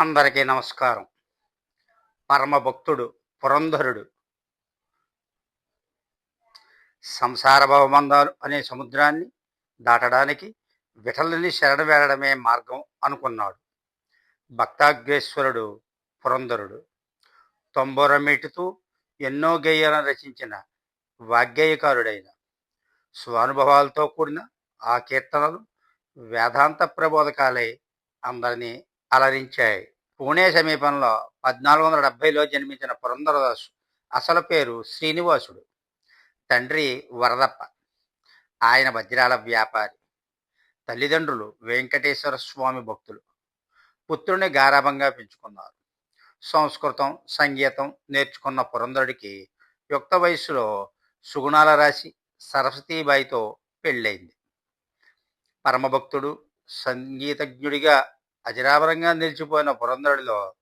అందరికీ నమస్కారం. పరమభక్తుడు పురంధరుడు. సంసార భవబంధాలు అనే సముద్రాన్ని దాటడానికి విఠలని శరణ వేడమే మార్గం అనుకున్నాడు. భక్తాగ్రేశ్వరుడు పురంధరుడు. తొంబొరమిటుతూ ఎన్నో గేయాలను రచించిన వాగ్గేయకారుడైన. స్వానుభవాలతో కూడిన ఆ కీర్తనలు వేదాంత ప్రబోధకాలై అందరినీ అలరించాయి. పూణే సమీపంలో పద్నాలుగు వందల డెబ్బైలో జన్మించిన పురంధరదాసు అసలు పేరు శ్రీనివాసుడు. తండ్రి వరదప్ప. ఆయన వజ్రాల వ్యాపారి. తల్లిదండ్రులు వెంకటేశ్వర స్వామి భక్తులు. పుత్రుని గారాభంగా పెంచుకున్నారు. సంస్కృతం సంగీతం నేర్చుకున్న పురంధరుడికి యుక్త వయస్సులో సుగుణాల రాశి సరస్వతీబాయితో పెళ్ళైంది పరమభక్తుడు సంగీతజ్ఞుడిగా అజరావరంగా నిలిచిపోయిన పురంధరుడిలో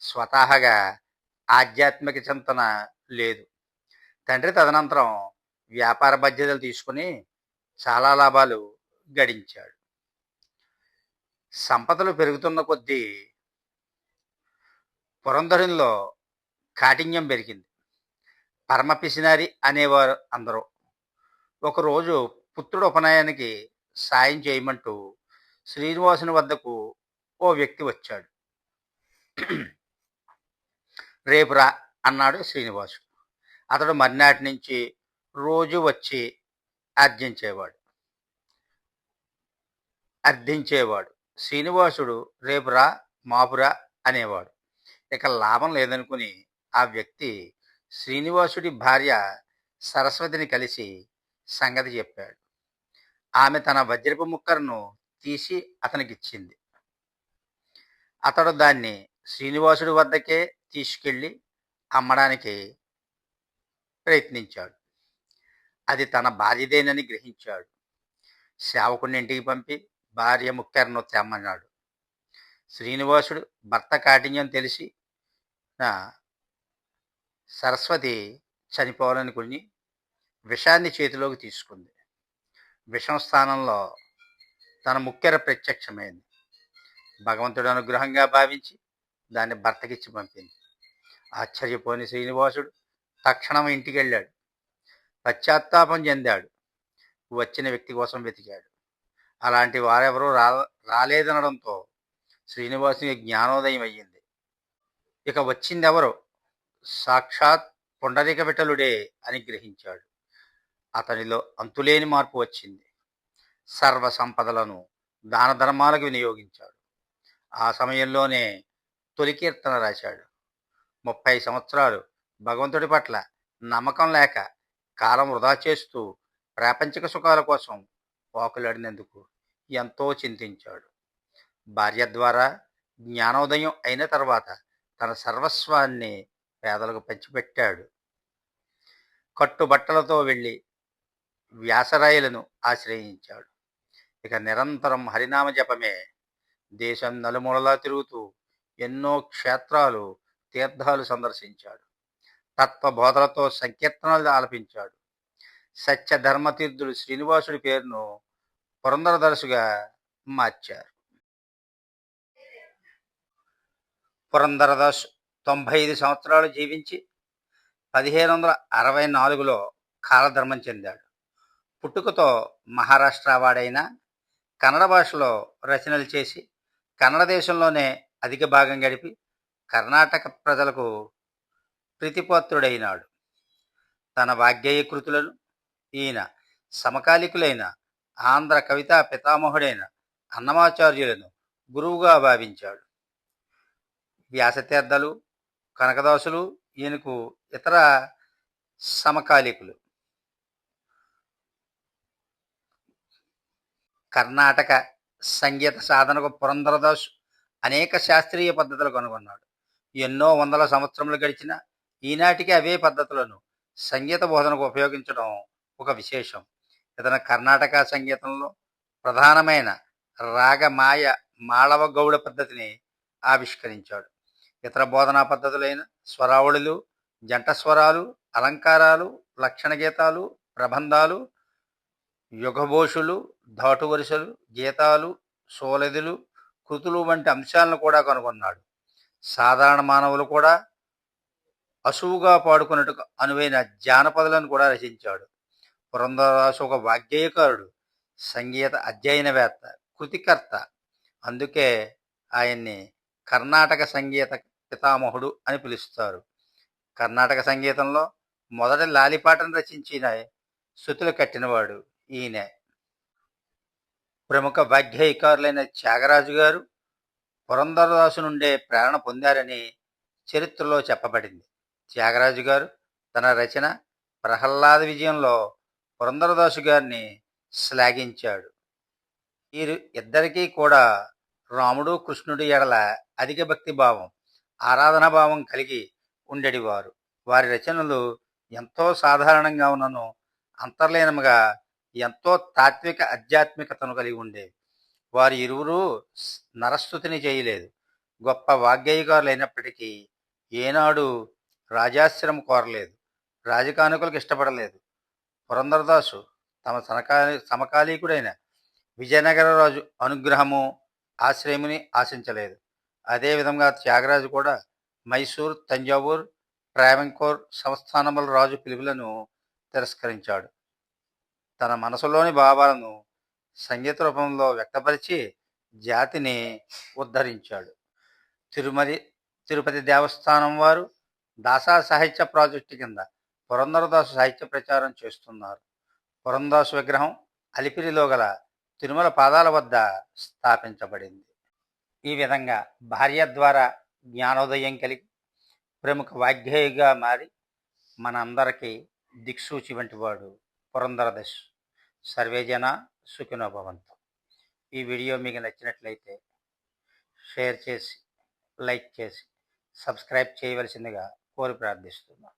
స్వతహాగా ఆధ్యాత్మిక చింతన లేదు. తండ్రి తదనంతరం వ్యాపార బాధ్యతలు తీసుకుని చాలా లాభాలు గడించాడు. సంపదలు పెరుగుతున్న కొద్దీ పురంధరంలో కాఠిన్యం పెరిగింది. పరమ పిసినారి అనేవారు అందరూ. ఒకరోజు పుత్రుడు ఉపనయానికి సాయం చేయమంటూ శ్రీనివాసుని వద్దకు ఓ వ్యక్తి వచ్చాడు. రేపు రా అన్నాడు శ్రీనివాసుడు అతడు మర్నాటి నుంచి రోజు వచ్చి అర్జించేవాడు అర్థించేవాడు శ్రీనివాసుడు రేపు రా మాపురా అనేవాడు. ఇక లాభం లేదనుకుని ఆ వ్యక్తి శ్రీనివాసుడి భార్య సరస్వతిని కలిసి సంగతి చెప్పాడు. ఆమె తన వజ్రపు ముక్కలను తీసి అతనికిచ్చింది. అతడు దాన్ని శ్రీనివాసుడి వద్దకే తీసుకెళ్ళి అమ్మడానికి ప్రయత్నించాడు. అది తన భార్యదేనని గ్రహించాడు. సేవకుని ఇంటికి పంపి భార్య ముక్కెరను తెమ్మన్నాడు. శ్రీనివాసుడు భర్త కాఠిన్యం తెలిసి నా సరస్వతి చనిపోవాలనుకుని విషాన్ని చేతిలోకి తీసుకుంది. విషం స్థానంలో తన ముక్కెర ప్రత్యక్షమైంది. భగవంతుడు అనుగ్రహంగా భావించి దాన్ని భర్తకిచ్చి పంపింది. ఆశ్చర్యపోని శ్రీనివాసుడు తక్షణం ఇంటికి వెళ్ళాడు పశ్చాత్తాపం చెందాడు. వచ్చిన వ్యక్తి కోసం వెతికాడు. అలాంటి వారెవరూ రా రాలేదనడంతో శ్రీనివాసుని జ్ఞానోదయం అయ్యింది. ఇక వచ్చిందెవరో? సాక్షాత్ పుండరిక విఠలుడే అని గ్రహించాడు. అతనిలో అంతులేని మార్పు వచ్చింది. సర్వ సంపదలను దాన ధర్మాలకు వినియోగించాడు. ఆ సమయంలోనే తొలి కీర్తన రాశాడు. ముప్పై సంవత్సరాలు భగవంతుడి పట్ల నమ్మకం లేక కాలం వృధా చేస్తూ ప్రాపంచిక సుఖాల కోసం పోకులాడినందుకు ఎంతో చింతించాడు. భార్య ద్వారా జ్ఞానోదయం అయిన తర్వాత తన సర్వస్వాన్ని పేదలకు పంచిపెట్టాడు. కట్టుబట్టలతో వెళ్ళి వ్యాసరాయలను ఆశ్రయించాడు. ఇక నిరంతరం హరినామ జపమే దేశం నలుమూలలా తిరుగుతూ ఎన్నో క్షేత్రాలు తీర్థాలు సందర్శించాడు. తత్వబోధలతో సంకీర్తనలు ఆలపించాడు. సత్య ధర్మతీర్థుడు శ్రీనివాసుడి పేరును పురంధరదర్శుగా మార్చారు. పురంధరదాస్ తొంభై ఐదు సంవత్సరాలు జీవించి పదిహేను వందల అరవై నాలుగులో కాలధర్మం చెందాడు. పుట్టుకతో మహారాష్ట్ర వాడైన కన్నడ భాషలో రచనలు చేసి కన్నడ దేశంలోనే అధిక భాగం గడిపి కర్ణాటక ప్రజలకు ప్రీతిపాత్రుడైనాడు. తన వాగ్గేయ కృతులను ఈయన సమకాలికులైన ఆంధ్ర కవితా పితామహుడైన అన్నమాచార్యులను గురువుగా భావించాడు. వ్యాసతీర్థలు కనకదాసులు ఈయనకు ఇతర సమకాలికులు. కర్ణాటక సంగీత సాధనకు పురంధరదాసు అనేక శాస్త్రీయ పద్ధతులు కనుగొన్నాడు. ఎన్నో వందల సంవత్సరములు గడిచిన ఈనాటికి అవే పద్ధతులను సంగీత బోధనకు ఉపయోగించడం ఒక విశేషం. ఇతను కర్ణాటక సంగీతంలో ప్రధానమైన రాగమాయ మాళవ గౌడ పద్ధతిని ఆవిష్కరించాడు. ఇతర బోధనా పద్ధతులైన స్వరావళులు జంట స్వరాలు అలంకారాలు లక్షణ గీతాలు ప్రబంధాలు యుగభోషులు ధాటు వరుసలు గీతాలు సోలెదులు కృతులు వంటి అంశాలను కూడా కనుగొన్నాడు. సాధారణ మానవులు కూడా అసువుగా పాడుకున్నట్టు అనువైన జానపదులను కూడా రచించాడు. పురంధరదాసు ఒక వాగ్గేయకారుడు సంగీత అధ్యయనవేత్త కృతికర్త. అందుకే ఆయన్ని కర్ణాటక సంగీత పితామహుడు అని పిలుస్తారు. కర్ణాటక సంగీతంలో మొదటి లాలిపాటను రచించిన శృతులు కట్టినవాడు ఈయన. ప్రముఖ వాగ్గేయకారులైన త్యాగరాజు గారు పురంధరదాసు నుండే ప్రేరణ పొందారని చరిత్రలో చెప్పబడింది. త్యాగరాజు గారు తన రచన ప్రహ్లాద విజయంలో పురంధరదాసు గారిని శ్లాఘించాడు. వీరు ఇద్దరికీ కూడా రాముడు కృష్ణుడు ఎడల అధిక భక్తి భావం ఆరాధనా భావం కలిగి ఉండేవారు. వారి రచనలు ఎంతో సాధారణంగా ఉన్నను అంతర్లీనముగా ఎంతో తాత్విక ఆధ్యాత్మికతను కలిగి ఉండేవి వారి ఇరువురు నరస్థుతిని చేయలేదు. గొప్ప వాగ్గేయకారులు అయినప్పటికీ ఏనాడు రాజాశ్రమం కోరలేదు. రాజకానుకలకు ఇష్టపడలేదు. పురంధరదాసు తమ సమకాలి సమకాలీకుడైన విజయనగర రాజు అనుగ్రహము ఆశ్రయముని ఆశించలేదు. అదేవిధంగా త్యాగరాజు కూడా మైసూర్ తంజావూర్ ట్రావెంకోర్ సంస్థానముల రాజు పిలుపులను తిరస్కరించాడు. తన మనసులోని భావాలను సంగీత రూపంలో వ్యక్తపరిచి జాతిని ఉద్ధరించాడు. తిరుమలి తిరుపతి దేవస్థానం వారు దాసా సాహిత్య ప్రాజెక్టు కింద పురంధరదాసు సాహిత్య ప్రచారం చేస్తున్నారు. పురందాసు విగ్రహం అలిపిరిలో గల తిరుమల పాదాల వద్ద స్థాపించబడింది. ఈ విధంగా భార్య ద్వారా జ్ఞానోదయం కలిగి ప్రముఖ వాగ్గేయుగా మారి మనందరికీ దిక్సూచి వంటివాడు పురంధరదశ్. సర్వేజన సుఖినోభవంతు ఈ వీడియో మీకు నచ్చినట్లయితే షేర్ చేసి లైక్ చేసి సబ్స్క్రైబ్ చేయవలసిందిగా కోరి ప్రార్థిస్తున్నాను.